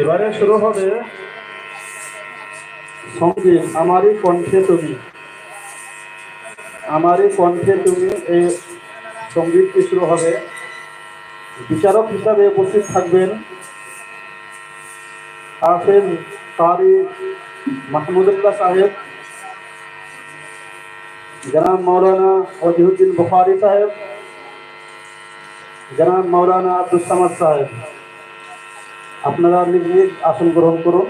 এবারে শুরু হবে সংগীত আমারই কণ্ঠে তুমি। আমারই কণ্ঠে তুমি এই সঙ্গীতটি শুরু হবে। বিচারক হিসাবে উপস্থিত থাকবেন হাফেজ কারি মাহমুদুল্লাহ সাহেব, জনাব মৌলানা ওজিহুদ্দিন বুখারি সাহেব জনাব মৌলানা আব্দুল সামাদ সাহেব, আপনারা নিজ নিজ আসন গ্রহণ করুন।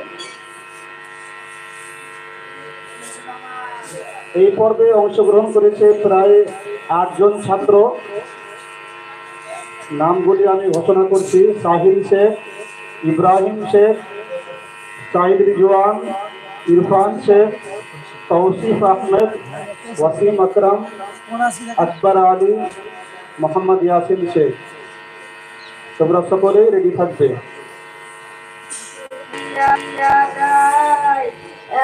এই পর্বে অংশগ্রহণ করেছে প্রায় আটজন ছাত্র। নামগুলি আমি ঘোষণা করছি। সাহিল শেখ, ইব্রাহিম শেখ সাহিদ রিজওয়ান, ইরফান শেখ, তৌসিফ আহমেদ, ওয়াসিম আকরাম, আকবর আলী, মোহাম্মদ ইয়াসিন শেখ। তোমরা সকলেই রেডি থাকবে।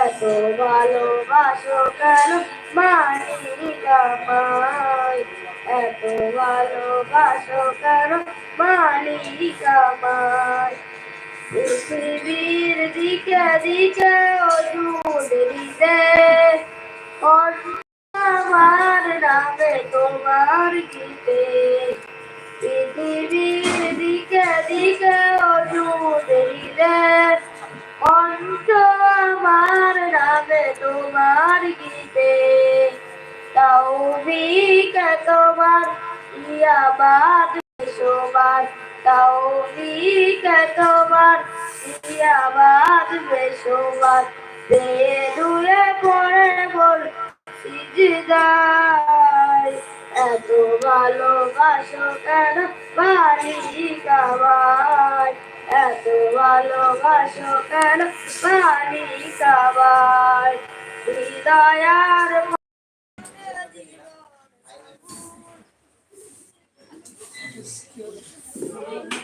এত ভালোবাসো কেন মানি কামাই এত ভালোবাসো কেন মানি কামাই পৃথিবীর দিকে দিকে দিতে আমার নামে তোমার গীতে। দিকে দিকে দিতে কণ্ঠ আমার নামে তোমার গীতে তাও বিকে তোমার ইয়াবাদ বেশোবাদ তাও বিকে তোমার ইয়াবাদ বেশোবাদ দে দুয়ে পড়ে ভালোবাসো কেন? বাড়ি কাবাই এত ভালোবাসো কেন? বাড়ি কাবাই হৃদয়ার Thank me.